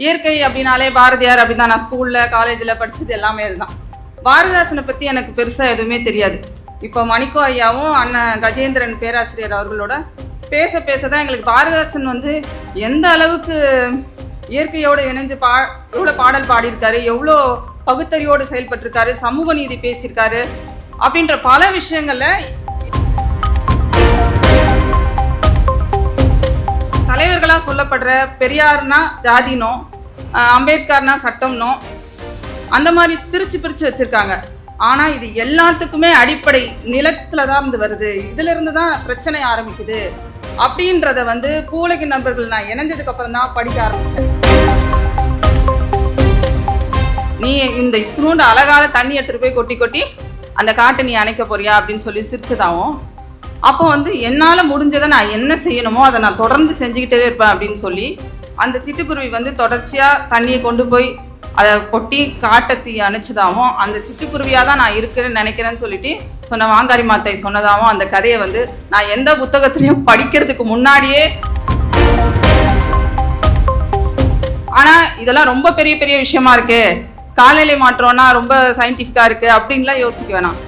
இயற்கை அப்படின்னாலே பாரதியார் அப்படி தான் நான் ஸ்கூலில் காலேஜில் படித்தது எல்லாமே இதுதான் பாரதிதாசனை பற்றி எனக்கு பெருசாக எதுவுமே தெரியாது. இப்போ மணிக்கோ ஐயாவும் அண்ணன் கஜேந்திரன் பேராசிரியர் அவர்களோட பேச பேச தான் எங்களுக்கு பாரதிதாசன் வந்து எந்த அளவுக்கு இயற்கையோடு இணைஞ்சு பா எவ்வளோ பாடல் பாடியிருக்காரு எவ்வளோ பகுத்தறிவோடு செயல்பட்டிருக்காரு சமூக நீதி பேசியிருக்காரு அப்படின்ற பல விஷயங்களில் தலைவர்களாக சொல்லப்படுற பெரியார்னா ஜாதினோ அம்பேத்கர்னா சட்டம்னோ அந்த மாதிரி பிரித்து பிரித்து வச்சுருக்காங்க. ஆனால் இது எல்லாத்துக்குமே அடிப்படை நிலத்தில் தான் இருந்து வருது. இதிலிருந்து தான் பிரச்சனை ஆரம்பிக்குது. அப்படின்றத வந்து பூலகி நண்பர்கள் நான் இணைஞ்சதுக்கப்புறம் தான் படிக்க ஆரம்பித்தேன் நீ இந்த இத்தினோண்டு அழகால தண்ணி எடுத்துகிட்டு போய் கொட்டி கொட்டி அந்த காட்டை நீ அணைக்க போறியா அப்படின்னு சொல்லி சிரிச்சதாவும் அப்போ வந்து என்னால் முடிஞ்சதை நான் என்ன செய்யணுமோ அதை நான் தொடர்ந்து செஞ்சுக்கிட்டே இருப்பேன் அப்படின்னு சொல்லி அந்த சிட்டுக்குருவி வந்து தொடர்ச்சியாக தண்ணியை கொண்டு போய் அதை கொட்டி காட்டை தீ அணைச்சதாகவும் அந்த சிட்டுக்குருவியாக தான் நான் இருக்கிறேன்னு நினைக்கிறேன்னு சொல்லிட்டு சொன்ன வாங்காரி மாத்தை சொன்னதாகவும் அந்த கதையை வந்து நான் எந்த புத்தகத்துலையும் படிக்கிறதுக்கு முன்னாடியே ஆனால் இதெல்லாம் ரொம்ப பெரிய பெரிய விஷயமா இருக்கு. காலநிலை மாற்றம்னா ரொம்ப சயின்டிஃபிக்காக இருக்குது அப்படின்லாம் யோசிக்க வேணாம்.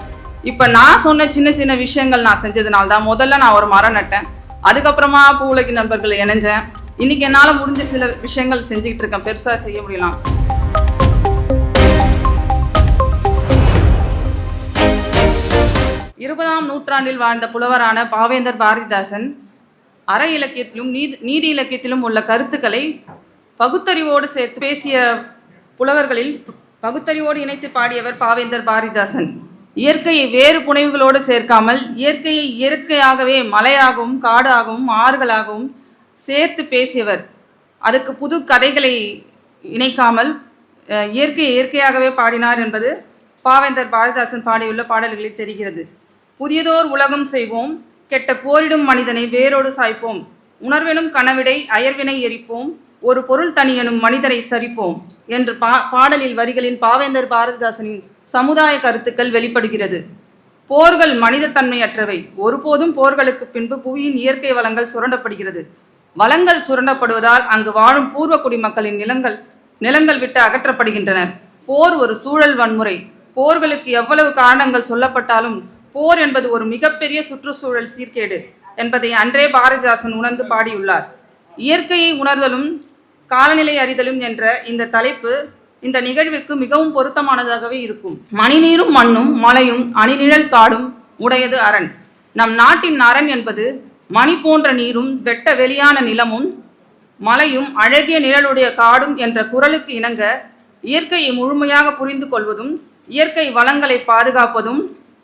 இப்போ நான் சொன்ன சின்ன சின்ன விஷயங்கள் நான் செஞ்சதுனால தான் முதல்ல நான் ஒரு மரம் நட்டேன். அதுக்கப்புறமா பூவுலகி நண்பர்கள் இணைஞ்சேன். இன்னைக்கு என்னால் முடிஞ்ச சில விஷயங்கள் செஞ்சுக்கிட்டு இருக்கேன். பெருசாக செய்ய முடியலாம் இருபதாம் நூற்றாண்டில் வாழ்ந்த புலவரான பாவேந்தர் பாரதிதாசன் அற இலக்கியத்திலும் நீதி நீதி இலக்கியத்திலும் உள்ள கருத்துக்களை பகுத்தறிவோடு சேர்த்து பேசிய புலவர்களில் பகுத்தறிவோடு இணைத்து பாடியவர் பாவேந்தர் பாரதிதாசன். இயற்கையை வேறு புனைவுகளோடு சேர்க்காமல் இயற்கையை இயற்கையாகவே மலையாகவும் காடாகவும் ஆறுகளாகவும் சேர்த்து பேசியவர். அதுக்கு புது கதைகளை இணைக்காமல் இயற்கையை இயற்கையாகவே பாடினார் என்பது பாவேந்தர் பாரதிதாசன் பாடியுள்ள பாடல்களில் தெரிகிறது. புதியதோர் உலகம் செய்வோம் கெட்ட போரிடும் மனிதனை வேரோடு சாய்ப்போம். உணர்வெனும் கனவிடை அயர்வினை எரிப்போம் ஒரு பொருள் தனியனும் மனிதரை சரிப்போம் என்று பா பாடலில் வரிகளின் பாவேந்தர் பாரதிதாசனின் சமுதாய கருத்துக்கள் வெளிப்படுகிறது. போர்கள் மனிதத்தன்மையற்றவை. ஒருபோதும் போர்களுக்கு பின்பு புவியின் இயற்கை வளங்கள் சுரண்டப்படுகிறது. வளங்கள் சுரண்டப்படுவதால் அங்கு வாழும் பூர்வ குடிமக்களின் நிலங்கள் நிலங்கள் விட்டு அகற்றப்படுகின்றனர். போர் ஒரு சூழல் வன்முறை. போர்களுக்கு எவ்வளவு காரணங்கள் சொல்லப்பட்டாலும் போர் என்பது ஒரு மிகப்பெரிய சுற்றுச்சூழல் சீர்கேடு என்பதை அன்றே பாரதிதாசன் உணர்ந்து பாடியுள்ளார். இயற்கையை உணர்தலும் காலநிலை அறிதலும் என்ற இந்த தலைப்பு இந்த நிகழ்வுக்கு மிகவும் பொருத்தமானதாகவே இருக்கும். மணிநீரும் மண்ணும் மலையும் அணிநிழல் காடும் உடையது அரண். நம் நாட்டின் அரண் என்பது மணி போன்ற நீரும் வெட்ட வெளியான நிலமும் மலையும் அழகிய நிழலுடைய காடும் என்ற குரலுக்கு இணங்க இயற்கையை முழுமையாக புரிந்து கொள்வதும் இயற்கை வளங்களை பாதுகாப்பதும்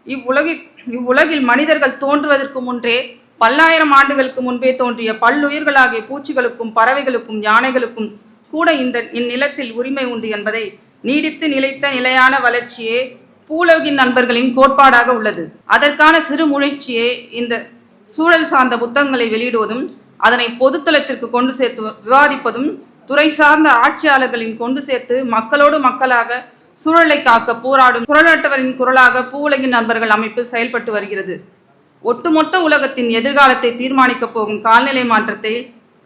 இவ்வுலகி இவ்வுலகில் மனிதர்கள் தோன்றுவதற்கு முன்றே பல்லாயிரம் ஆண்டுகளுக்கு முன்பே தோன்றிய பல்லுயிர்களாகிய பூச்சிகளுக்கும் பறவைகளுக்கும் யானைகளுக்கும் கூட இந்த இந்நிலத்தில் உரிமை உண்டு என்பதை நீடித்து நிலைத்த நிலையான வளர்ச்சியே பூலோகின் நண்பர்களின் கோட்பாடாக உள்ளது. அதற்கான சிறு முயற்சியே இந்த சூழல் சார்ந்த புத்தகங்களை வெளியிடுவதும் அதனை பொதுத்தளத்திற்கு கொண்டு சேர்த்து விவாதிப்பதும் துறை சார்ந்த ஆட்சியாளர்களின் கொண்டு சேர்த்து மக்களோடு மக்களாக சூழலை காக்க போராடும் குரலற்றவரின் குரலாக பூவுலகின் நண்பர்கள் அமைப்பு செயல்பட்டு வருகிறது. ஒட்டுமொத்த உலகத்தின் எதிர்காலத்தை தீர்மானிக்கப் போகும் கால்நிலை மாற்றத்தை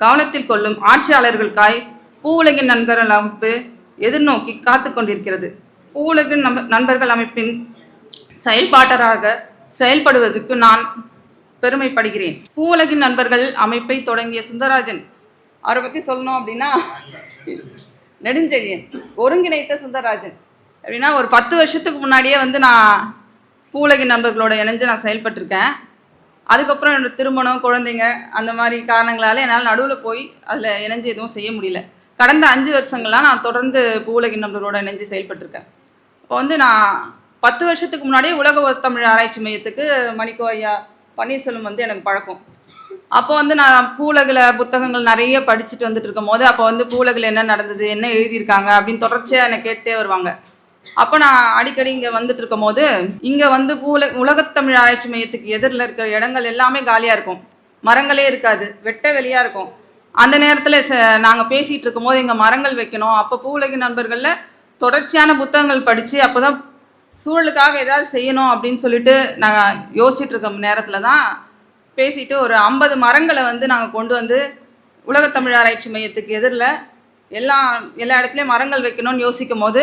கவனத்தில் கொள்ளும் ஆட்சியாளர்களுக்காய் பூவுலகின் நண்பர்கள் அமைப்பு எதிர்நோக்கி காத்து கொண்டிருக்கிறது. பூவுலகின் நம்ப நண்பர்கள் அமைப்பின் செயல்பாட்டராக செயல்படுவதற்கு நான் பெருமைப்படுகிறேன். பூவுலகின் நண்பர்கள் அமைப்பை தொடங்கிய சுந்தரராஜன் அவரை பற்றி சொல்லணும் அப்படின்னா நெடுஞ்செழியன் ஒருங்கிணைத்த சுந்தரராஜன். அப்படின்னா ஒரு பத்து வருஷத்துக்கு முன்னாடியே வந்து நான் பூவுலகின் நண்பர்களோட இணைஞ்சு நான் செயல்பட்டிருக்கேன். அதுக்கப்புறம் என்னோடய திருமணம் குழந்தைங்க அந்த மாதிரி காரணங்களால் என்னால் நடுவில் போய் அதில் இணைஞ்சு எதுவும் செய்ய முடியல. கடந்த அஞ்சு வருஷங்களாக நான் தொடர்ந்து பூவுலகின் நம்மளோட இணைஞ்சு செயல்பட்டிருக்கேன். இப்போ வந்து நான் பத்து வருஷத்துக்கு முன்னாடியே உலக தமிழ் ஆராய்ச்சி மையத்துக்கு மணிக்கோ ஐயா பன்னீர்செல்வம் வந்து எனக்கு பழக்கம். அப்போ வந்து நான் பூலகில் புத்தகங்கள் நிறைய படிச்சுட்டு வந்துட்டு இருக்கும் போது அப்போ வந்து பூலகில் என்ன நடந்தது என்ன எழுதியிருக்காங்க அப்படின்னு தொடர்ச்சியாக என்னை கேட்டே வருவாங்க. அப்போ நான் அடிக்கடி இங்கே வந்துட்டு இருக்கும் போது இங்கே வந்து பூல உலகத்தமிழ் ஆராய்ச்சி மையத்துக்கு எதிரில் இருக்கிற இடங்கள் எல்லாமே காலியாக இருக்கும். மரங்களே இருக்காது வெட்ட வெளியாக இருக்கும். அந்த நேரத்தில் ச நாங்கள் பேசிகிட்டு இருக்கும்போது எங்கள் மரங்கள் வைக்கணும். அப்போ பூவுலகி நண்பர்களில் தொடர்ச்சியான புத்தகங்கள் படித்து அப்போ தான் சூழலுக்காக ஏதாவது செய்யணும் அப்படின்னு சொல்லிட்டு நாங்கள் யோசிச்சுட்டு இருக்க நேரத்தில் தான் பேசிட்டு ஒரு ஐம்பது மரங்களை வந்து நாங்கள் கொண்டு வந்து உலகத்தமிழ் ஆராய்ச்சி மையத்துக்கு எதிரில் எல்லா எல்லா இடத்துலையும் மரங்கள் வைக்கணும்னு யோசிக்கும் போது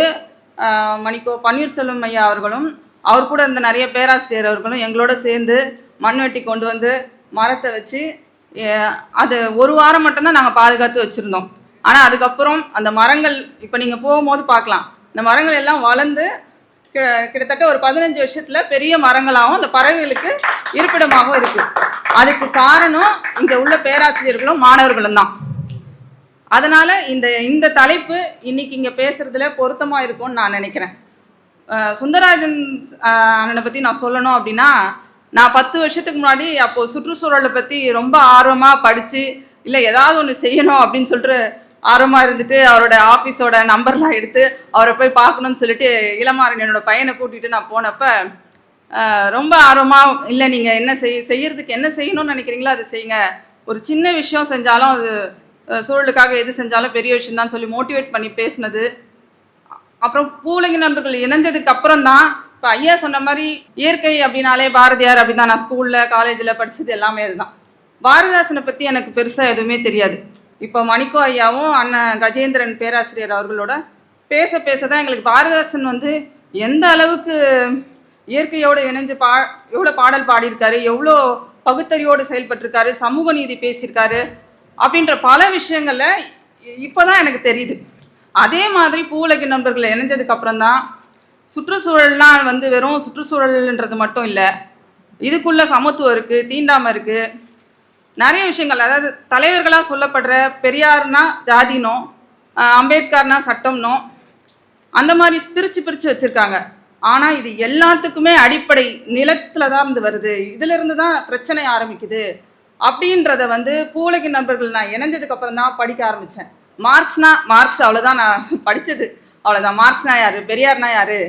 மணிக்கோ பன்னீர்செல்வம் ஐயா அவர்களும் அவர் கூட இருந்த நிறைய பேராசிரியர் அவர்களும் எங்களோட சேர்ந்து மண் வெட்டி கொண்டு வந்து மரத்தை வச்சு அது ஒரு வாரம் மட்டும்தான் நாங்கள் பாதுகாத்து வச்சுருந்தோம். ஆனால் அதுக்கப்புறம் அந்த மரங்கள் இப்போ நீங்கள் போகும்போது பார்க்கலாம் இந்த மரங்கள் எல்லாம் வளர்ந்து கிட்டத்தட்ட ஒரு பதினஞ்சு வருஷத்தில் பெரிய மரங்களாகவும் அந்த பறவைகளுக்கு இருப்பிடமாகவும் இருக்குது அதுக்கு காரணம் இங்கே உள்ள பேராசிரியர்களும் மாணவர்களும் தான். அதனால் இந்த இந்த தலைப்பு இன்னைக்கு இங்கே பேசுகிறதுல பொருத்தமாக இருக்கும்னு நான் நினைக்கிறேன். சுந்தரராஜன் அண்ணனை பற்றி நான் சொல்லணும் அப்படின்னா நான் பத்து வருஷத்துக்கு முன்னாடி அப்போ சுற்றுச்சூழலை பத்தி ரொம்ப ஆர்வமா படிச்சு இல்ல ஏதாவது ஒன்று செய்யணும் அப்படின்னு சொல்லிட்டு ஆர்வமா இருந்துட்டு அவரோட ஆஃபீஸோட நம்பர்லாம் எடுத்து அவரை போய் பார்க்கணும்னு சொல்லிட்டு இளமாறன் என்னோட பையனை கூட்டிட்டு நான் போனப்ப ரொம்ப ஆர்வமா இல்லை நீங்க என்ன செய் செய்யறதுக்கு என்ன செய்யணும்னு நினைக்கிறீங்களோ அதை செய்யுங்க. ஒரு சின்ன விஷயம் செஞ்சாலும் அது சூழலுக்காக எது செஞ்சாலும் பெரிய விஷயம் தான் சொல்லி மோட்டிவேட் பண்ணி பேசினது. அப்புறம் பூலங்கி நண்பர்கள் இணைஞ்சதுக்கு அப்புறம் தான் இப்போ ஐயா சொன்ன மாதிரி இயற்கை அப்படின்னாலே பாரதியார் அப்படி தான் நான் ஸ்கூலில் காலேஜில் படித்தது எல்லாமே அதுதான். பாரதிதாசனை பற்றி எனக்கு பெருசாக எதுவுமே தெரியாது. இப்போ மணிக்கோ ஐயாவும் அண்ணன் கஜேந்திரன் பேராசிரியர் அவர்களோட பேச பேச தான் எங்களுக்கு பாரதிதாசன் வந்து எந்த அளவுக்கு இயற்கையோடு இணைஞ்சு பா எவ்வளோ பாடல் பாடியிருக்காரு எவ்வளோ பகுத்தறிவோடு செயல்பட்டிருக்காரு சமூக நீதி பேசியிருக்காரு அப்படின்ற பல விஷயங்களில் இப்போ தான் எனக்கு தெரியுது. அதே மாதிரி பூவுலகி நண்பர்கள் இணைஞ்சதுக்கு அப்புறம் தான் சுற்றுச்சூழல்லாம் வந்து வெறும் சுற்றுச்சூழல்ன்றது மட்டும் இல்லை. இதுக்குள்ளே சமத்துவம் இருக்குது தீண்டாமல் இருக்குது நிறைய விஷயங்கள் அதாவது தலைவர்களாக சொல்லப்படுற பெரியார்னா ஜாதினோ அம்பேத்கர்னா சட்டம்னோ அந்த மாதிரி பிரித்து பிரித்து வச்சுருக்காங்க. ஆனால் இது எல்லாத்துக்குமே அடிப்படை நிலத்தில் தான் இருந்து வருது. இதிலிருந்து தான் பிரச்சனை ஆரம்பிக்குது. அப்படின்றத வந்து பூலகி நண்பர்கள் நான் இணைஞ்சதுக்கு அப்புறம் தான் படிக்க ஆரம்பித்தேன் மார்க்ஸ்னால் மார்க்ஸ் அவ்வளோதான் நான் படித்தது அவ்வளோதான் மார்க்ஸ்னா யார்? பெரியார்னா யார்?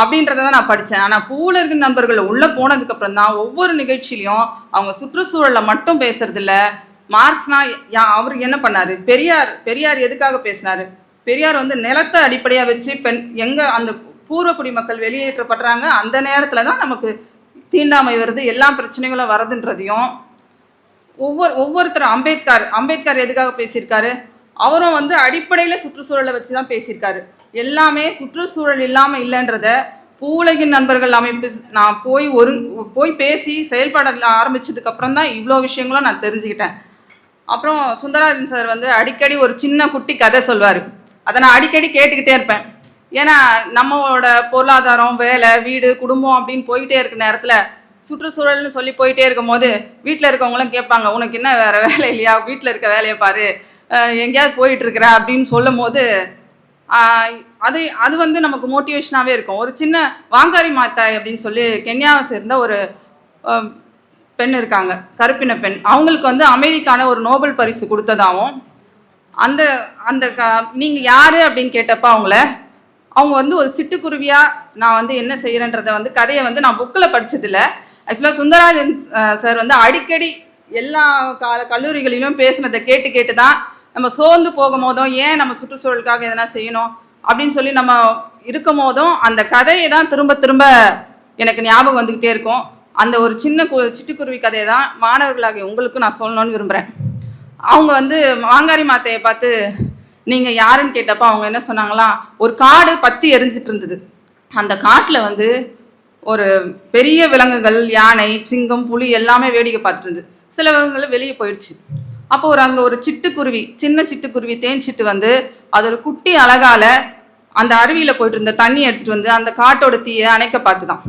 அப்படின்றத தான் நான் படித்தேன் ஆனால் பூலகி நண்பர்கள் உள்ளே போனதுக்கப்புறம் தான் ஒவ்வொரு நிகழ்ச்சியிலையும் அவங்க சுற்றுச்சூழலை மட்டும் பேசுறதில்ல. மார்க்ஸ்னா யா அவர் என்ன பண்ணார்? பெரியார் பெரியார் எதுக்காக பேசினாரு? பெரியார் வந்து நிலத்தை அடிப்படையாக வச்சு பெண் எங்கே அந்த பூர்வ குடிமக்கள் வெளியேற்றப்படுறாங்க அந்த நேரத்தில் தான் நமக்கு தீண்டாமை வருது எல்லா பிரச்சனைகளும் வருதுன்றதையும். ஒவ்வொரு ஒவ்வொருத்தரும் அம்பேத்கர் அம்பேத்கர் எதுக்காக பேசியிருக்காரு? அவரும் வந்து அடிப்படையில் சுற்றுச்சூழலை வச்சு தான் பேசியிருக்காரு. எல்லாமே சுற்றுச்சூழல் இல்லாமல் இல்லைன்றத பூலகின் நண்பர்கள் அமைப்பு நான் போய் ஒரு போய் பேசி செயல்பட ஆரம்பித்ததுக்கப்புறம் தான் இவ்வளோ விஷயங்களும் நான் தெரிஞ்சுக்கிட்டேன். அப்புறம் சுந்தரராஜன் சார் வந்து அடிக்கடி ஒரு சின்ன குட்டி கதை சொல்வார். அதை நான் அடிக்கடி கேட்டுக்கிட்டே இருப்பேன். ஏன்னா நம்மளோட பொருளாதாரம் வேலை வீடு குடும்பம் அப்படின்னு போயிட்டே இருக்க நேரத்தில் சுற்றுச்சூழல்னு சொல்லி போயிட்டே இருக்கும்போது வீட்டில் இருக்கவங்களும் கேட்பாங்க உனக்கு என்ன வேறு வேலை இல்லையா? வீட்டில் இருக்க வேலையை பாரு. எங்கேயாவது போயிட்டுருக்குற அப்படின்னு சொல்லும் போது அது அது வந்து நமக்கு மோட்டிவேஷனாகவே இருக்கும். ஒரு சின்ன வாங்காரி மாத்தாய் அப்படின்னு சொல்லி கென்யாவை சேர்ந்த ஒரு பெண் இருக்காங்க. கருப்பின பெண். அவங்களுக்கு வந்து அமைதிக்கான ஒரு நோபல் பரிசு கொடுத்ததாகவும் அந்த அந்த க நீங்கள் யார் அப்படின்னு கேட்டப்ப அவங்கள அவங்க வந்து ஒரு சிட்டுக்குருவியாக நான் வந்து என்ன செய்கிறேன்றதை வந்து கதையை வந்து நான் புக்கில் படித்ததில்ல ஆக்சுவலாக சுந்தராஜன் சார் வந்து அடிக்கடி எல்லா கல்லூரிகளிலும் பேசுனதை கேட்டு கேட்டு தான் நம்ம சோர்ந்து போகும் போதும் ஏன் நம்ம சுற்றுச்சூழலுக்காக எதனா செய்யணும்? அப்படின்னு சொல்லி நம்ம இருக்கும் போதும் அந்த கதையை தான் திரும்ப திரும்ப எனக்கு ஞாபகம் வந்துக்கிட்டே இருக்கும். அந்த ஒரு சின்ன கு சிட்டுக்குருவி கதையை தான் மாணவர்களாகிய உங்களுக்கு நான் சொல்லணும்னு விரும்புகிறேன் அவங்க வந்து மாங்காரி மாத்தையை பார்த்து நீங்கள் யாருன்னு கேட்டப்போ அவங்க என்ன சொன்னாங்களாம் ஒரு காடு பத்தி எரிஞ்சிட்டு இருந்தது. அந்த காட்டில் வந்து ஒரு பெரிய விலங்குகள் யானை சிங்கம் புலி எல்லாமே வேடிக்கை பார்த்துட்டு சில விலங்குகள் வெளியே போயிடுச்சு அப்போ ஒரு அங்கே ஒரு சிட்டுக்குருவி சின்ன சிட்டுக்குருவி தேன் சிட்டு வந்து அதோட குட்டி அழகால அந்த அருவியில் போயிட்டு இருந்த தண்ணி எடுத்துகிட்டு வந்து அந்த காட்டோட தீயை அணைக்க பார்த்துதான்.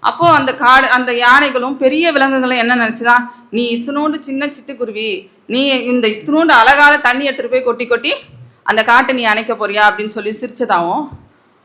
அப்போது அந்த காடு அந்த யானைகளும் பெரிய விலங்குகளும் என்ன நினச்சிதான் நீ இத்தினோண்டு சின்ன சிட்டுக்குருவி நீ இந்த இத்தினோண்டு அழகால தண்ணி எடுத்துகிட்டு போய் கொட்டி கொட்டி அந்த காட்டை நீ அணைக்க போறியா? அப்படின்னு சொல்லி சிரிச்சதாகவும்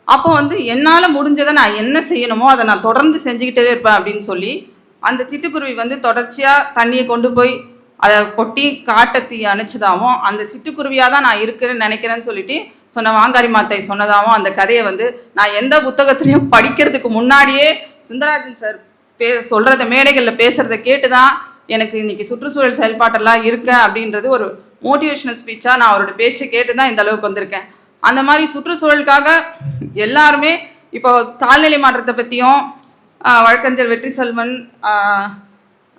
அப்போ வந்து என்னால் முடிஞ்சதை நான் என்ன செய்யணுமோ அதை நான் தொடர்ந்து செஞ்சுக்கிட்டே இருப்பேன் அப்படின்னு சொல்லி அந்த சிட்டுக்குருவி வந்து தொடர்ச்சியாக தண்ணியை கொண்டு போய் அதை கொட்டி காட்டை தீ அணைச்சதாகவும் அந்த சிட்டுக்குருவியாக தான் நான் இருக்கிறேன்னு நினைக்கிறேன்னு சொல்லிட்டு சொன்ன வாங்காரி மாத்தை சொன்னதாகவும் அந்த கதையை வந்து நான் எந்த புத்தகத்துலையும் படிக்கிறதுக்கு முன்னாடியே சுந்தரராஜன் சார் பே சொல்கிறத மேடைகளில் பேசுகிறத கேட்டு தான் எனக்கு இன்றைக்கி சுற்றுச்சூழல் செயல்பாட்டெல்லாம் இருக்கேன் அப்படின்றது ஒரு மோட்டிவேஷனல் ஸ்பீச்சாக நான் அவரோட பேச்சை கேட்டு தான் இந்த அளவுக்கு வந்திருக்கேன். அந்த மாதிரி சுற்றுச்சூழலுக்காக எல்லாருமே இப்போ கால்நிலை மாற்றத்தை பற்றியும் வழக்கறிஞர் வெற்றி செல்வன்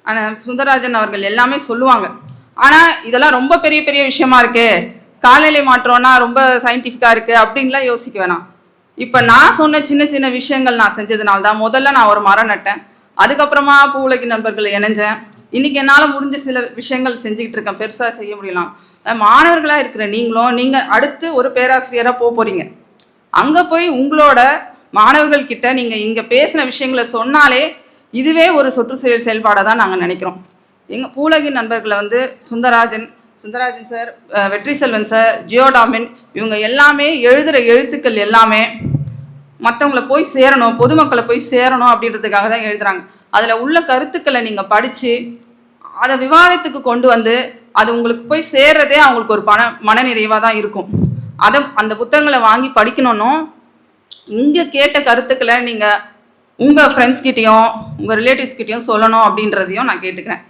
ஆனால் சுந்தரராஜன் அவர்கள் எல்லாமே சொல்லுவாங்க. ஆனால் இதெல்லாம் ரொம்ப பெரிய பெரிய விஷயமா இருக்கு. காலநிலை மாற்றம்னா ரொம்ப சயின்டிஃபிக்காக இருக்குது அப்படின்லாம் யோசிக்க வேணாம். இப்போ நான் சொன்ன சின்ன சின்ன விஷயங்கள் நான் செஞ்சதுனால தான் முதல்ல நான் ஒரு மரம் நட்டேன். அதுக்கப்புறமா பூவுலகி உலகி நண்பர்கள் இணைஞ்சேன். இன்னைக்கு என்னால் முடிஞ்ச சில விஷயங்கள் செஞ்சுக்கிட்டு இருக்கேன். பெருசாக செய்ய முடியலாம். மாணவர்களாக இருக்கிற நீங்களும் நீங்கள் அடுத்து ஒரு பேராசிரியராக போக போகிறீங்க அங்கே போய் உங்களோட மாணவர்கள்கிட்ட நீங்கள் இங்கே பேசின விஷயங்களை சொன்னாலே இதுவே ஒரு சுற்றுச்சூழல் செயல்பாடாக தான் நாங்கள் நினைக்கிறோம். எங்கள் பூலகின் நண்பர்களை வந்து சுந்தராஜன் சுந்தராஜன் சார் வெற்றி செல்வன் சார் ஜியோடாமின் இவங்க எல்லாமே எழுதுகிற எழுத்துக்கள் எல்லாமே மற்றவங்கள போய் சேரணும் பொதுமக்களை போய் சேரணும் அப்படின்றதுக்காக தான் எழுதுகிறாங்க அதில் உள்ள கருத்துக்களை நீங்கள் படித்து அதை விவாதத்துக்கு கொண்டு வந்து அது உங்களுக்கு போய் சேர்றதே அவங்களுக்கு ஒரு பண மனநிறைவாக தான் இருக்கும். அதை அந்த புத்தகங்களை வாங்கி படிக்கணும்னும் இங்கே கேட்ட கருத்துக்களை நீங்கள் உங்கள் ஃப்ரெண்ட்ஸ்கிட்டேயும் உங்கள் ரிலேட்டிவ்ஸ்கிட்டையும் சொல்லணும் அப்படின்றதையும் நான் கேட்டுக்கிறேன்.